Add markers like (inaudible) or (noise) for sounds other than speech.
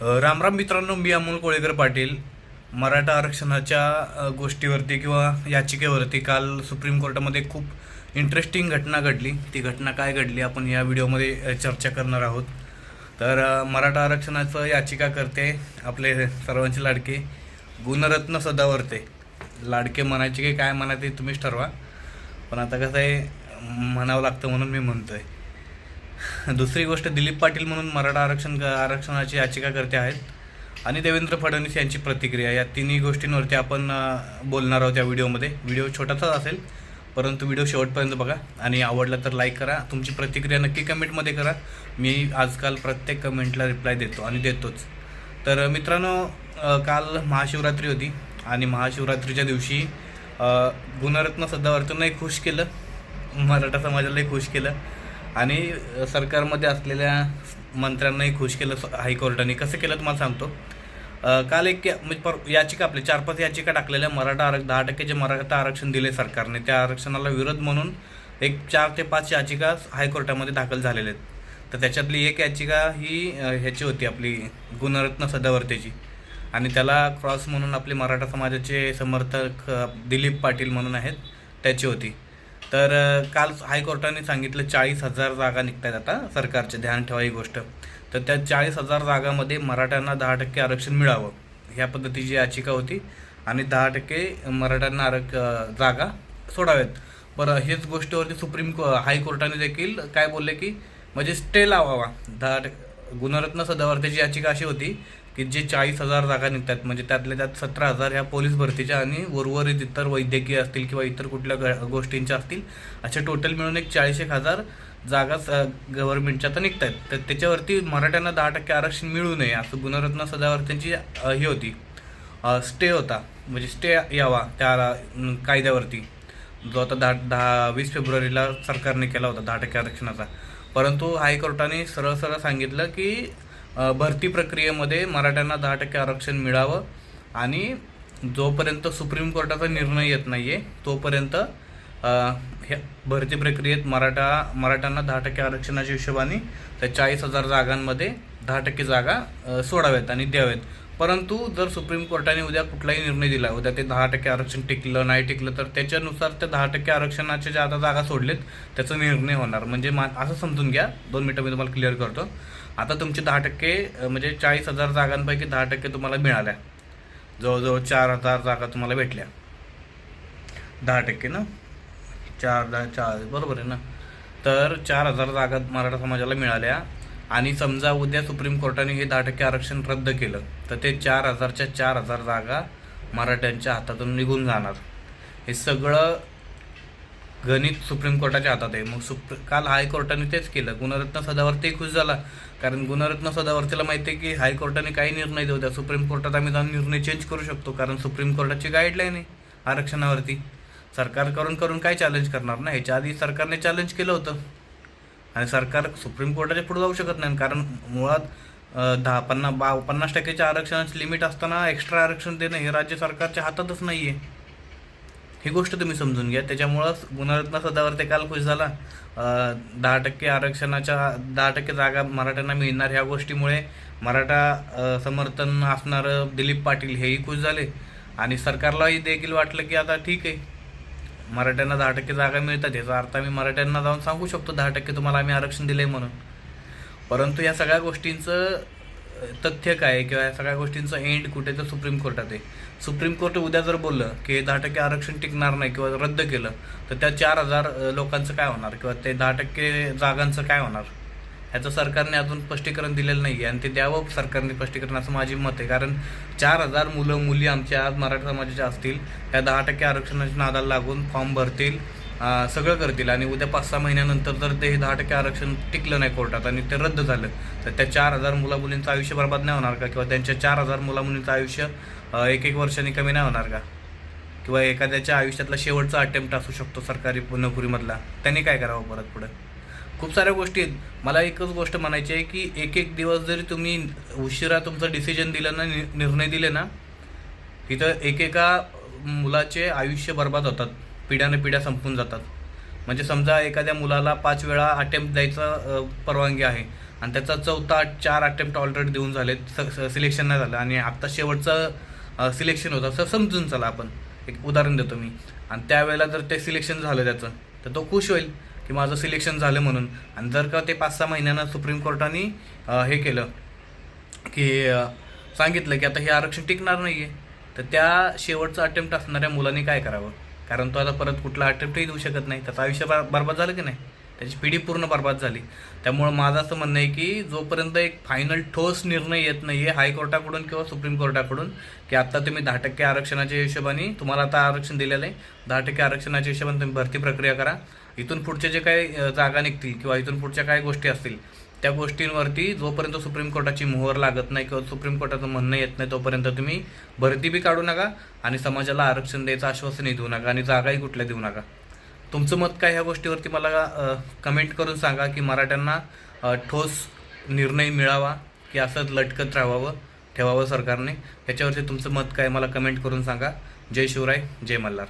राम रामराम मित्रांनो मी अमोल कोळेकर पाटील. मराठा आरक्षणाच्या गोष्टीवरती किंवा याचिकेवरती काल सुप्रीम कोर्टामध्ये खूप इंटरेस्टिंग घटना घडली. ती घटना काय घडली आपण या व्हिडिओमध्ये चर्चा करणार आहोत. तर मराठा आरक्षणाचं याचिका करते आपले सर्वांचे लाडके गुणरत्न सदावरते. लाडके म्हणायचे की काय म्हणायचे तुम्हीच ठरवा. पण आता कसं आहे म्हणावं लागतं म्हणून मी म्हणतो आहे (laughs) दुसरी गोष्ट दिलीप पाटील म्हणून मराठा आरक्षण आरक्षणाची याचिका करते आहेत. आणि देवेंद्र फडणवीस यांची प्रतिक्रिया या तिन्ही गोष्टींवरती आपण बोलणार आहोत या व्हिडिओमध्ये. व्हिडिओ छोटासाच असेल परंतु व्हिडिओ शेवटपर्यंत बघा. आणि आवडला तर लाईक करा. तुमची प्रतिक्रिया नक्की कमेंटमध्ये करा. मी आजकाल प्रत्येक कमेंटला रिप्लाय देतो आणि देतोच. तर मित्रांनो काल महाशिवरात्री होती आणि महाशिवरात्रीच्या दिवशी गुणरत्न सदावर्तनही खुश केलं. मराठा समाजालाही खुश केलं. आणि सरकारमध्ये असलेल्या मंत्र्यांनाही खुश केलं स- हायकोर्टाने. कसं केलं तुम्हाला सांगतो? काल एक म्हणजे पर याचिका आपली चार पाच याचिका टाकलेल्या मराठा आरक्षण दहा टक्के जे मराठा आरक्षण दिले सरकारने त्या आरक्षणाला विरोध म्हणून एक चार ते पाच याचिका हायकोर्टामध्ये दाखल झालेल्या आहेत. तर त्याच्यातली एक याचिका ही ह्याची होती आपली गुणरत्न सदावर्तेची. आणि त्याला क्रॉस म्हणून आपले मराठा समाजाचे समर्थक दिलीप पाटील म्हणून आहेत त्याची होती. तर काल हायकोर्टाने सांगितलं चाळीस हजार जागा निघत आहेत आता सरकारचे ध्यान ठेवा ही गोष्ट. तर त्या चाळीस हजार जागामध्ये मराठ्यांना दहा टक्के आरक्षण मिळावं. ह्या पद्धतीची याचिका होती आणि दहा टक्के मराठ्यांना आरक जागा सोडाव्यात. बरं हेच गोष्टीवरती सुप्रीम को हायकोर्टाने देखील काय बोलले की म्हणजे स्टे लावावा. दहा टक्के गुणरत्न सदावर्तेची याचिका अशी होती की जे चाळीस हजार जागा निघतात म्हणजे त्यातल्या त्यात सतरा हजार ह्या पोलीस भरतीच्या आणि उर्वरित इतर वैद्यकीय असतील किंवा इतर कुठल्या ग गोष्टींच्या असतील अशा टोटल मिळून एक चाळीस एक हजार जागा गव्हर्नमेंटच्या तर निघत आहेत तर त्याच्यावरती मराठ्यांना दहा टक्के आरक्षण मिळू नये असं गुणरत्न सदावर्तेंची त्यांची ही होती. स्टे होता. म्हणजे स्टे यावा त्या कायद्यावरती. जो आता दहा दहा वीस फेब्रुवारीला सरकारने केला होता दहा टक्के आरक्षणाचा. परंतु हायकोर्टाने सरळ सरळ सांगितलं की भरती प्रक्रियेमध्ये मराठ्यांना दहा टक्के आरक्षण मिळावं आणि जोपर्यंत सुप्रीम कोर्टाचा निर्णय येत नाही आहे तोपर्यंत ह्या भरती प्रक्रियेत मराठा मराठ्यांना दहा टक्के आरक्षणाच्या हिशोबाने त्या चाळीस हजार जागांमध्ये दहा टक्के जागा सोडाव्यात आणि द्याव्यात. परंतु जर सुप्रीम कोर्टाने उद्या कुठलाही निर्णय दिला उद्या ते दहा टक्के आरक्षण टिकलं नाही टिकलं तर त्याच्यानुसार त्या दहा टक्के आरक्षणाच्या ज्या आता जागा सोडलेत त्याचा निर्णय होणार. म्हणजे मा असं समजून घ्या. दोन मिनटं मी तुम्हाला क्लिअर करतो. आता तुमचे दहा टक्के म्हणजे चाळीस हजार जागांपैकी दहा टक्के तुम्हाला मिळाल्या. जवळजवळ चार हजार जागा तुम्हाला भेटल्या. दहा टक्के ना? चार दहा चार बरोबर आहे ना? तर चार हजार जागा मराठा समाजाला मिळाल्या. आणि समजा उद्या सुप्रीम कोर्टाने हे दहा टक्के आरक्षण रद्द केलं तर ते चार हजारच्या चार हजार जागा मराठ्यांच्या हातातून निघून जाणार. हे सगळं गणित सुप्रीम कोर्टाच्या हातात आहे. मग सुप्र काल हायकोर्टाने तेच केलं. गुणरत्न सदावर्ती खुश झाला. कारण गुणरत्न सदावर्तीला माहिती आहे की हायकोर्टाने काही निर्णय देऊ द्या. सुप्रीम कोर्टात आम्ही जाऊन निर्णय चेंज करू शकतो. कारण सुप्रीम कोर्टाची गाईडलाईन आहे आरक्षणावरती. सरकार करून करून काय चॅलेंज करणार ना? ह्याच्या आधी सरकारने चॅलेंज केलं होतं. आणि सरकार सुप्रीम कोर्टाच्या पुढे जाऊ शकत नाही. कारण मुळात दहा पन्नास बा पन्नास टक्क्याच्या आरक्षणाची लिमिट असताना एक्स्ट्रा आरक्षण देणं हे राज्य सरकारच्या हातातच नाही आहे ही गोष्ट तुम्ही समजून घ्या. त्याच्यामुळंच गुणरत्न सदावर्ते काल खुश झाला. दहा टक्के आरक्षणाच्या दहा टक्के जागा मराठ्यांना मिळणार ह्या गोष्टीमुळे मराठा समर्थन असणारं दिलीप पाटील हेही खुश झाले. आणि सरकारलाही देखील वाटलं की आता ठीक आहे. मराठ्यांना दहा टक्के जागा मिळतात याचा अर्थ आम्ही मराठ्यांना जाऊन सांगू शकतो दहा टक्के तुम्हाला आम्ही आरक्षण दिलं आहे म्हणून. परंतु या सगळ्या गोष्टींचं तथ्य काय किंवा या सगळ्या गोष्टींचं एंड कुठे तर सुप्रीम कोर्टात आहे. सुप्रीम कोर्ट उद्या जर बोललं की दहा टक्के आरक्षण टिकणार नाही किंवा रद्द केलं तर त्या चार हजार लोकांचं काय होणार? किंवा ते दहा टक्के जागांचं काय होणार? ह्याचं सरकारने अजून स्पष्टीकरण दिलेलं नाही आहे आणि ते द्यावं सरकारने स्पष्टीकरण असं माझी मत आहे. कारण चार हजार मुलं मुली आमच्या आज मराठा समाजाच्या असतील त्या दहा टक्के आरक्षणाच्या नादाला लागून फॉर्म भरतील सगळं करतील आणि उद्या पाच सहा महिन्यानंतर जर ते हे दहा टक्के आरक्षण टिकलं नाही कोर्टात आणि ते रद्द झालं तर त्या चार हजार मुला मुलींचं आयुष्य बर्बाद नाही होणार का? किंवा त्यांच्या चार हजार मुला मुलींचं आयुष्य एक एक वर्षांनी कमी नाही होणार का? किंवा एखाद्याच्या आयुष्यातला शेवटचा अटेम्प्ट असू शकतो सरकारी नोकरीमधला त्यांनी काय करावं परत पुढं? खूप साऱ्या गोष्टी आहेत. मला एकच गोष्ट म्हणायची आहे की एक एक दिवस जरी तुम्ही उशिरा तुमचं डिसिजन दिलं ना नि- निर्णय दिले ना तिथं एकेका मुलाचे आयुष्य बर्बाद होतात. पिढ्याने पिढ्या संपून जातात. म्हणजे समजा एखाद्या मुलाला पाच वेळा अटेम्प्ट द्यायचं परवानगी आहे. आणि त्याचा चौथा चार अटेम्प्ट ऑलरेडी देऊन झालेत. सिलेक्शन नाही झालं. आणि आत्ता शेवटचं सिलेक्शन होतं. असं समजून चला आपण. एक उदाहरण देतो मी. आणि त्यावेळेला जर ते सिलेक्शन झालं त्याचं तर तो खुश होईल. की माझं सिलेक्शन झालं म्हणून. आणि जर का ते पाच सहा महिन्यानं सुप्रीम कोर्टाने हे केलं की सांगितलं की आता हे आरक्षण टिकणार नाही आहे तर त्या शेवटचं अटेम्प्ट असणाऱ्या मुलांनी काय करावं? कारण तो आता परत कुठला अटेम्प्टही देऊ शकत नाही. त्याचं आयुष्य बर- बरबाद झालं की नाही? त्याची पिढी पूर्ण बरबाद झाली. त्यामुळं माझं असं म्हणणं आहे की जोपर्यंत एक फायनल ठोस निर्णय येत नाही आहे हायकोर्टाकडून किंवा सुप्रीम कोर्टाकडून की आत्ता तुम्ही दहा टक्के आरक्षणाच्या हिशोबाने तुम्हाला आता आरक्षण दिलेलं आहे दहा टक्के आरक्षणाच्या हिशोबाने तुम्ही भरती प्रक्रिया करा. इथून पुढचे जे काही जागा निघतील किंवा इथून पुढच्या काय गोष्टी असतील त्या गोष्टींवरती जोपर्यंत सुप्रीम कोर्टाची मोहर लागत नाही किंवा सुप्रीम कोर्टाचं म्हणणं येत नाही तोपर्यंत तुम्ही भरती बी काढू नका आणि समाजाला आरक्षण द्यायचं आश्वासनही देऊ नका आणि जागाही कुठल्या देऊ नका. तुमचं मत काय ह्या गोष्टीवरती मला कमेंट करून सांगा की मराठ्यांना ठोस निर्णय मिळावा की असंच लटकत राहावं ठेवावं सरकारने. याच्यावरती तुमचं मत काय मला कमेंट करून सांगा. जय शिवराय जय मल्हार.